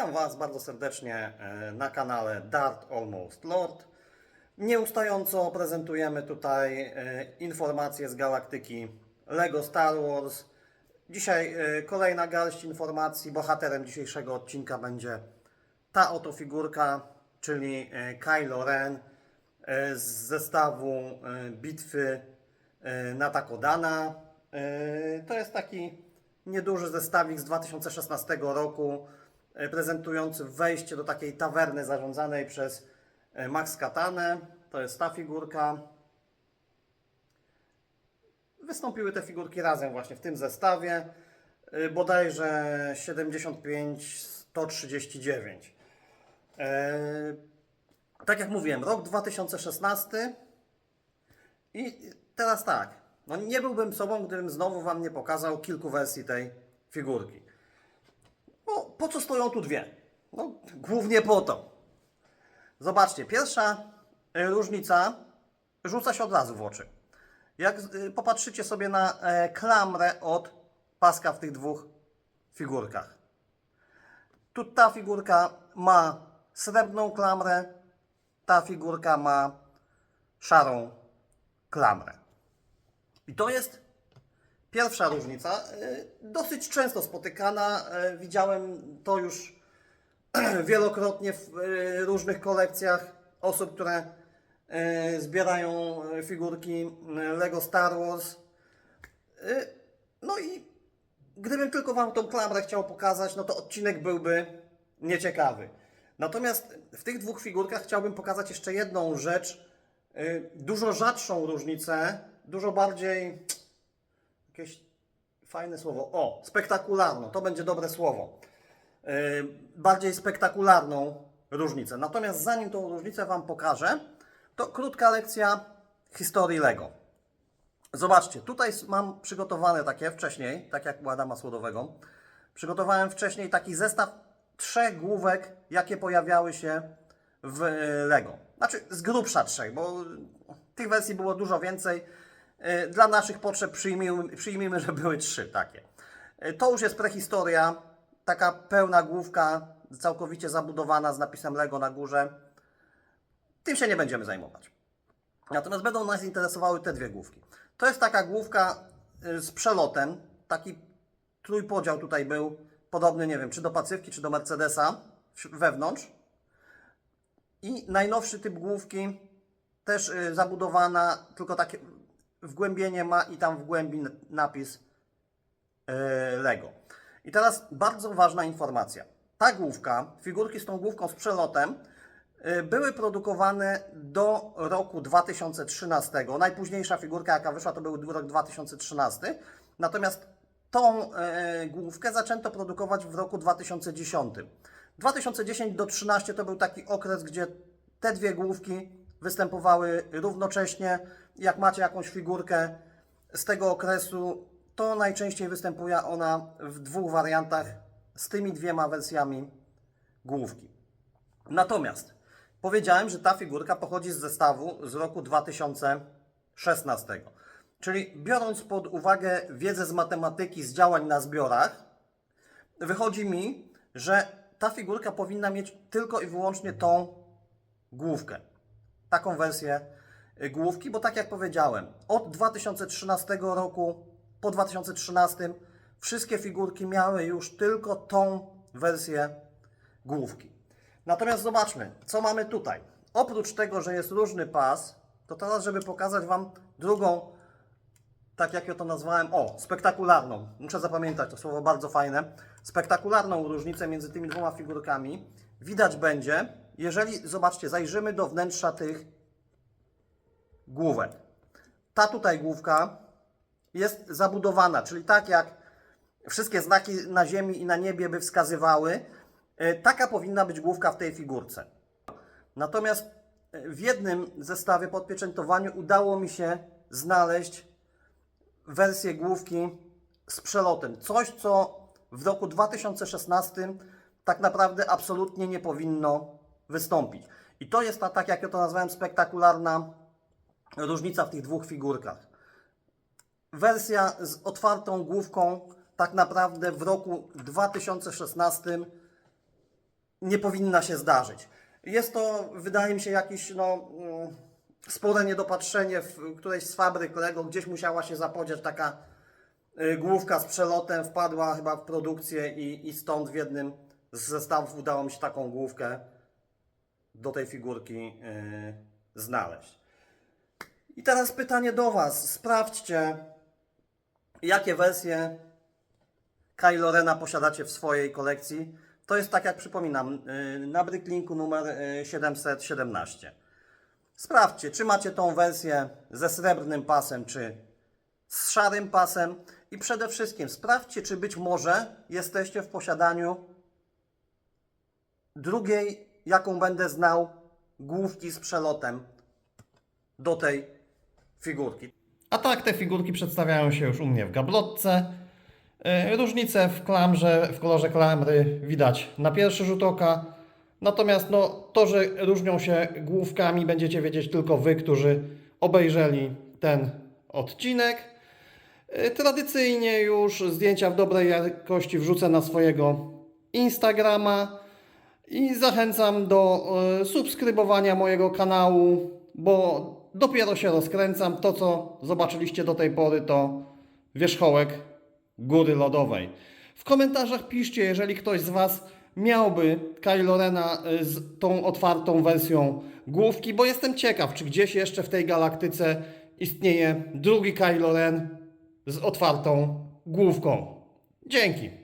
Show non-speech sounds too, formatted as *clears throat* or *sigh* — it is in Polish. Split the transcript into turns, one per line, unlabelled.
Witam Was bardzo serdecznie e, na kanale Dart Almost Lord. Nieustająco prezentujemy tutaj e, informacje z galaktyki LEGO Star Wars. Dzisiaj e, kolejna garść informacji. Bohaterem dzisiejszego odcinka będzie ta oto figurka, czyli Kylo Ren z zestawu bitwy na Takodana. To jest taki nieduży zestawik z 2016 roku, e, prezentujący wejście do takiej tawerny zarządzanej przez e, Max Katanę. To jest ta figurka. Wystąpiły te figurki razem właśnie w tym zestawie. e, Bodajże 75-139. E, tak jak mówiłem, rok 2016 i teraz tak, no nie byłbym sobą, gdybym znowu Wam nie pokazał kilku wersji tej figurki. No, po co stoją tu dwie? No, głównie po to. Zobaczcie, pierwsza y, różnica rzuca się od razu w oczy. Jak y, popatrzycie sobie na e, klamrę od paska w tych dwóch figurkach. Tu ta figurka ma srebrną klamrę, ta figurka ma szarą klamrę. I to jest pierwsza różnica, y, dosyć często spotykana. y, Widziałem to już *clears throat* wielokrotnie w y, różnych kolekcjach osób, które zbierają figurki Lego Star Wars. No i gdybym tylko Wam tą klamrę chciał pokazać, no to odcinek byłby nieciekawy. Natomiast w tych dwóch figurkach chciałbym pokazać jeszcze jedną rzecz, dużo rzadszą różnicę, dużo bardziej jakieś fajne słowo. O, spektakularną, to będzie dobre słowo. Yy, bardziej spektakularną różnicę. Natomiast zanim tą różnicę Wam pokażę, to krótka lekcja historii Lego. Zobaczcie, tutaj mam przygotowane takie wcześniej, tak jak u Adama Słodowego. Przygotowałem wcześniej taki zestaw trzech główek, jakie pojawiały się w e, Lego. Znaczy z grubsza trzech, bo tych wersji było dużo więcej. E, Dla naszych potrzeb przyjmijmy, przyjmijmy że były trzy takie. E, To już jest prehistoria, taka pełna główka, całkowicie zabudowana z napisem Lego na górze. Tym się nie będziemy zajmować. Natomiast będą nas interesowały te dwie główki. To jest taka główka y, z przelotem. Taki trójpodział tutaj był, podobny, nie wiem, czy do Pacywki, czy do Mercedesa wewnątrz. I najnowszy typ główki, też zabudowana, tylko takie wgłębienie ma i tam w głębi napis y, Lego. I teraz bardzo ważna informacja. Ta główka, figurki z tą główką z przelotem, y, były produkowane do roku 2013. Najpóźniejsza figurka, jaka wyszła, to był rok 2013. Natomiast tą e, główkę zaczęto produkować w roku 2010. 2010 do 2013 to był taki okres, gdzie te dwie główki występowały równocześnie. Jak macie jakąś figurkę z tego okresu, to najczęściej występuje ona w dwóch wariantach z tymi dwiema wersjami główki. Natomiast powiedziałem, że ta figurka pochodzi z zestawu z roku 2016. Czyli biorąc pod uwagę wiedzę z matematyki z działań na zbiorach, wychodzi mi, że ta figurka powinna mieć tylko i wyłącznie tą główkę. Taką wersję główki, bo tak jak powiedziałem, od 2013 roku po 2013 wszystkie figurki miały już tylko tą wersję główki. Natomiast zobaczmy, co mamy tutaj. Oprócz tego, że jest różny pas, to teraz, żeby pokazać Wam drugą, tak jak ja to nazwałem, o, spektakularną. Muszę zapamiętać to słowo bardzo fajne. Spektakularną różnicę między tymi dwoma figurkami widać będzie, jeżeli, zobaczcie, zajrzymy do wnętrza tych główek. Ta tutaj główka jest zabudowana, czyli tak jak wszystkie znaki na ziemi i na niebie by wskazywały, e, taka powinna być główka w tej figurce. Natomiast e, w jednym zestawie po udało mi się znaleźć wersję główki z przelotem. Coś, co w roku 2016 tak naprawdę absolutnie nie powinno wystąpić. I to jest ta, tak jak ja to nazwałem, spektakularna różnica w tych dwóch figurkach. Wersja z otwartą główką tak naprawdę w roku 2016 nie powinna się zdarzyć. Jest to, wydaje mi się, jakieś no, mm, spore niedopatrzenie w którejś z fabryk Lego, gdzieś musiała się zapodziać taka y, główka z przelotem, wpadła chyba w produkcję i, i stąd w jednym z zestawów udało mi się taką główkę do tej figurki y, znaleźć. I teraz pytanie do Was. Sprawdźcie, jakie wersje Kylo Rena posiadacie w swojej kolekcji. To jest tak jak przypominam, y, na Bricklinku numer y, 717. Sprawdźcie, czy macie tą wersję ze srebrnym pasem, czy z szarym pasem. I przede wszystkim sprawdźcie, czy być może jesteście w posiadaniu drugiej, jaką będę znał, główki z przelotem do tej figurki.
A tak te figurki przedstawiają się już u mnie w gablotce. Yy, Różnice w klamrze, w kolorze klamry widać na pierwszy rzut oka. Natomiast no, to, że różnią się główkami, będziecie wiedzieć tylko Wy, którzy obejrzeli ten odcinek. Yy, Tradycyjnie już zdjęcia w dobrej jakości wrzucę na swojego Instagrama i zachęcam do e, subskrybowania mojego kanału, bo dopiero się rozkręcam. To, co zobaczyliście do tej pory, to wierzchołek góry lodowej. W komentarzach piszcie, jeżeli ktoś z Was miałby Kylo Rena e, z tą otwartą wersją główki, bo jestem ciekaw, czy gdzieś jeszcze w tej galaktyce istnieje drugi Kylo Ren z otwartą główką. Dzięki.